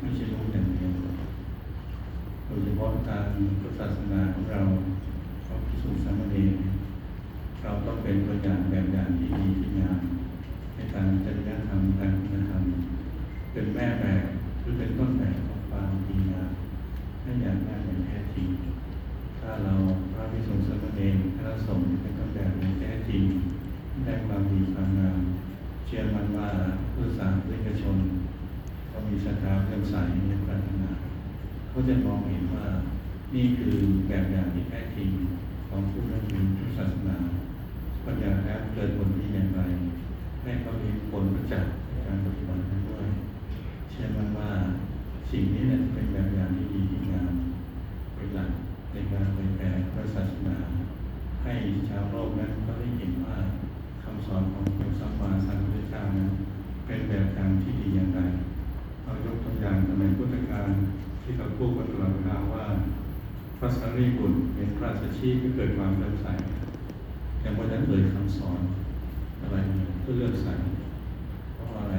ไม่ใช่รู้อย่างเดียวโดยเฉพาะทางพุทธศาสนาของเราพระภิกษุสามเณรเราต้องเป็นตัวอย่างแบบอย่างที่ดีที่งามในทางจริยธรรมทางคุณธรรมเป็นแม่แบบหรือเป็นต้นแบบของความดีงามให้อย่างแน่อย่างแท้จริง ถ้าเราพระภิกษุสามเณรคณะสงฆ์เป็นต้นแบบอย่างแท้จริงได้ความดีความงามเชื่อมั่นว่าผู้สาธารณชน เขามีศรัทธาเลื่อมใสในปรารถนาเขาจะมองเห็นว่านี่คือแบบอย่างที่แท้จริงของผู้นับถือพุทธศาสนาปัญญาแล้วเกิดผลที่อย่างไร ให้เขาเห็นผลประจักษ์ในการปฏิบัตินั้นด้วย เชื่อมั่นว่าสิ่งนี้แหละจะเป็นแบบอย่างที่ดีทีงามเป็นหลักในการเผยแผ่พระศาสนา ให้ชาวโลกนั้นเขาได้เห็นว่าคำสอนของพระสัมมาสัมพุทธเจ้านั้นเป็นแบบอย่างที่ดีอย่างไรเรายกตัวอย่างสมัยพุทธกาลที่เราพูดกันตลอดเวลาว่า พระสารีบุตรเป็นพระสัชชีก็เกิดความเลื่อมใสแต่ว่านั้นเอ่ยคำสอนอะไรเพื่อเลื่อมใสเพราะอะไร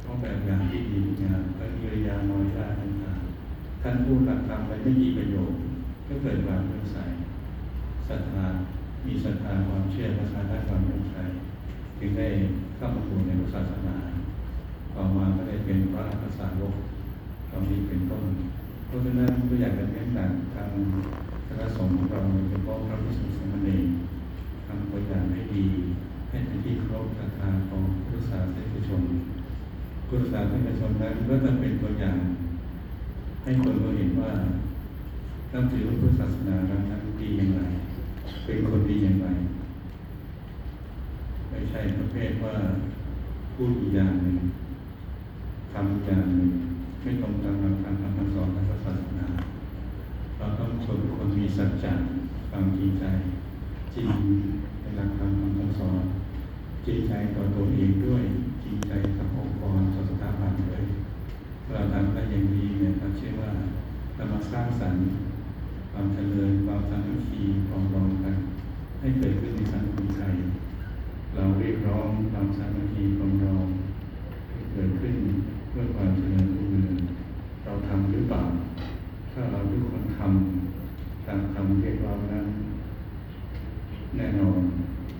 เพราะแบบอย่างที่ดีงามพระกิริยามารยาทต่างๆท่านพูดหลักธรรมไปไม่มีประโยชน์ก็เกิดความเลื่อมใสศรัทธามีศรัทธาความเชื่อศรัทธาได้ความเลื่อมใสจึงได้เข้ามาสู่ในศาสนาต่อมาก็ได้เป็นพระภาษาวกตอนนี้เป็นต้น เพ ราะฉะนั้นก็อยากจะเน้นหนักทางคณะสงฆ์ของเราโดยเฉพาะพระภิกษุสามเณรทำตัวอย่างให้ดี ให้เป็นที่เคารพศรัทธาของพุทธศาสนิกชนพุทธศาสนิกชนนั้นก็จะเป็นตัวอย่าง ให้คนเราเห็นว่านับถือพุทธศาสนานั้นนั้นดีอย่างไร เป็นคนดีอย่างไร ไม่ใช่ประเภทว่าพูดอีกอย่างหนึ่งทำอีกอย่างหนึ่ง ไม่ตรงตามหลักการคำสอนของพระศาสนา เราต้องคนคนมีสัจจะความจริงใจ จริงในหลักธรรมคำสอนจริงใจต่อตัวเองด้วย จริงใจต่อองค์กรต่อสถาบันด้วยถ้าเราทำได้อย่างดีเนี่ยเราเชื่อว่าเรามาสร้างสรรค์ความเจริญความสามัคคีความรองกัน ให้เกิดขึ้นในสังคมไทย เราเรียกร้องความสามัคคีความรองให้เกิดขึ้นเพื่อความเจริญรุ่งเรืองเราทำหรือเปล่า ถ้าเราทุกคนทำตามคำเรียกร้องนั้น แน่นอน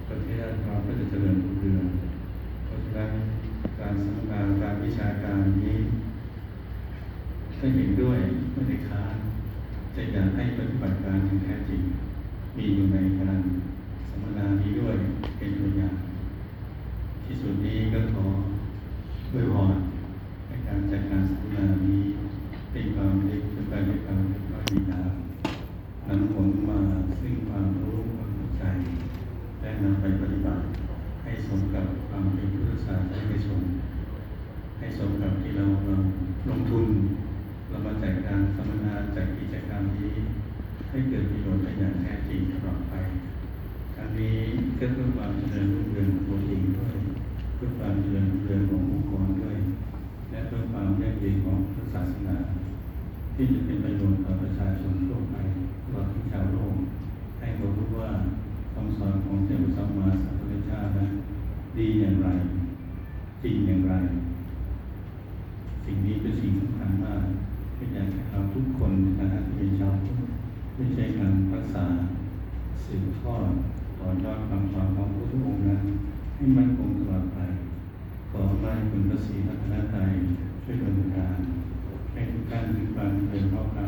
ประเทศเราก็จะเจริญรุ่งเรืองเพราะฉะนั้นการสัมมนาการวิชาการนี้ถ้าเห็นด้วยไม่ได้ค้านจะอยากให้ปฏิบัติการอย่างแท้จริง มีอยู่ในการสัมมนานี้ด้วยเป็นตัวอย่าง ที่สุดนี้ก็ขอด้วยพรในการจัดการสัมมนานี้เป็นความเล็กเป็นการเล็กความเล็กความดีงามนำผลมาซึ่งความรู้ ใจ และนำไปปฏิบัติ ให้สมกับความเป็นพุทธศาสนิกชนให้สมกับที่เราเราลงทุน เรามาจัดการสัมมนาจัดกิจกรรมนี้ ให้เกิดประโยชน์ได้อย่างแท้จริงตลอดไปครั้งนี้ก็เพื่อความเจริญรุ่งเรืองของตัวเองด้วยเพื่อความเจริญรุ่งเรืองขององค์กรด้วย และเพื่อความยั่งยืนของพุทธศาสนา ที่จะเป็นประโยชน์ต่อประชาชนทั่วไปตลอดทั้งชาวโลก ให้เขารู้ว่าคำสอนของเจ้าสัมมาสัมพุทธเจ้านั้นดีอย่างไร จริงอย่างไร สิ่งนี้เป็นสิ่งสำคัญมากที่อยากให้เราทุกคนในฐานะที่เป็นชาวพุทธไม่ใช่การรักษาสืบทอดต่อยอดคำสอนของพระพุทธองค์นั้นให้มันคงตลอดไปขอให้คุณพระศรีรัตนตรัยช่วยดลการให้ทุกท่านมีความเป็นพ่อการ